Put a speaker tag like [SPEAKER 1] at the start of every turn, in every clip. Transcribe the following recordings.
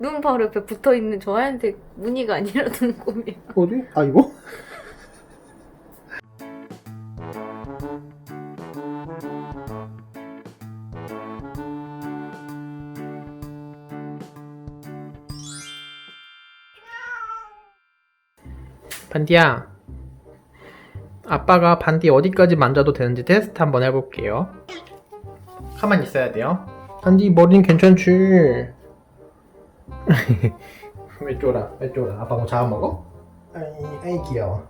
[SPEAKER 1] 눈 바로 옆에 붙어 있는 저 하얀색 무늬가 아니라 눈곱이야.
[SPEAKER 2] 어디? 아 이거? 반디야 아빠가 반디 어디까지 만져도 되는지 테스트 한번 해볼게요 가만히 있어야 돼요 반디 머리는 괜찮지 왜 쫄아 왜 쫄아 아빠 뭐 잡아먹어? 아이, 아이 귀여워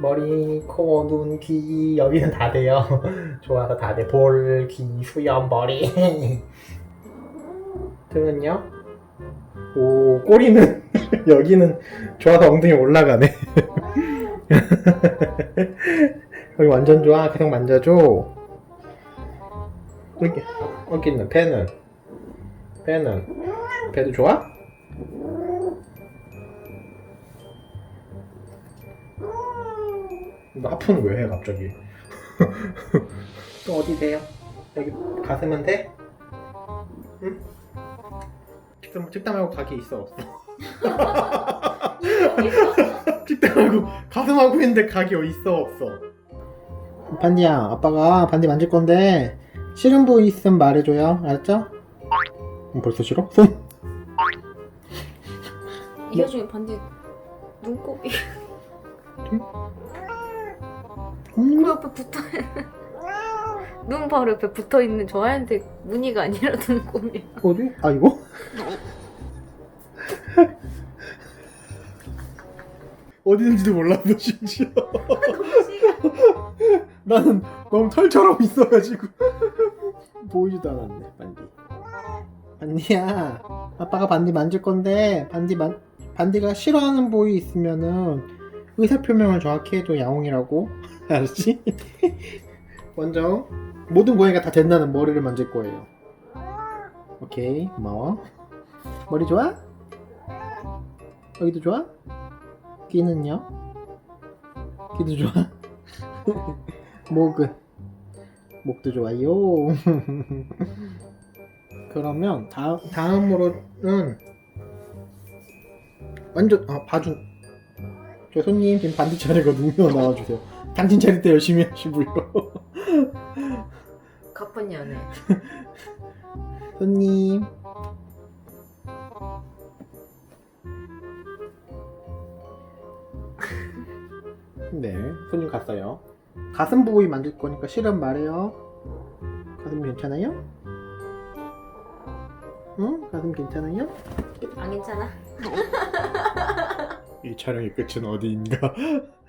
[SPEAKER 2] 머리, 코, 눈, 귀 여기는 다 돼요. 좋아서 다 돼. 볼, 귀, 수염, 머리. 등은요? 오 꼬리는 여기는 좋아서 엉덩이 올라가네. 여기 완전 좋아. 계속 만져줘. 여기 여기는 배는 배는 배도 좋아? 너 아프는 왜 해 갑자기? 또 어디 돼요? 여기 가슴은 돼? 응? 찍다, 찍다 말고 각이 있어 없어? 찍다 말고 가슴하고 있는데 각이 있어 없어? 반디야 아빠가 반디 만질 건데 싫은 부위 있으면 말해줘요 알았죠? 음, 벌써 싫어? 손?
[SPEAKER 1] 이 와중에 반지 눈곱이
[SPEAKER 2] 음,
[SPEAKER 1] 그 옆에 붙어 눈 바로 옆에 붙어 있는 저 하얀색 무늬가 아니라 눈곱이야.
[SPEAKER 2] 어디? 아 이거? 어디는지도 몰랐어 심지어 나는 너무 털처럼 있어가지고 보이지도 않았네 반디 반디야 아빠가 반디 만질 건데 반디 만 반디가 싫어하는 부위 있으면은 의사 표명을 정확히 해줘 야옹이라고 알았지? 먼저 모든 고양이가 다 된다는 머리를 만질 거예요 오케이 고마워 머리 좋아? 여기도 좋아? 귀는요? 귀도 좋아? 목은? 목도 좋아요 그러면 다, 다음으로는 완전 아 봐준 저 손님 지금 반디 차례거든요 나와주세요. 당신 차릴 때 열심히 하시고요.
[SPEAKER 1] 안 해.
[SPEAKER 2] 손님. 네 손님 갔어요. 가슴 부위 만질 거니까 싫으면 말해요. 가슴 괜찮아요? 응? 가슴 괜찮아요?
[SPEAKER 1] 안 괜찮아?
[SPEAKER 2] 이 촬영의 끝은 어디인가?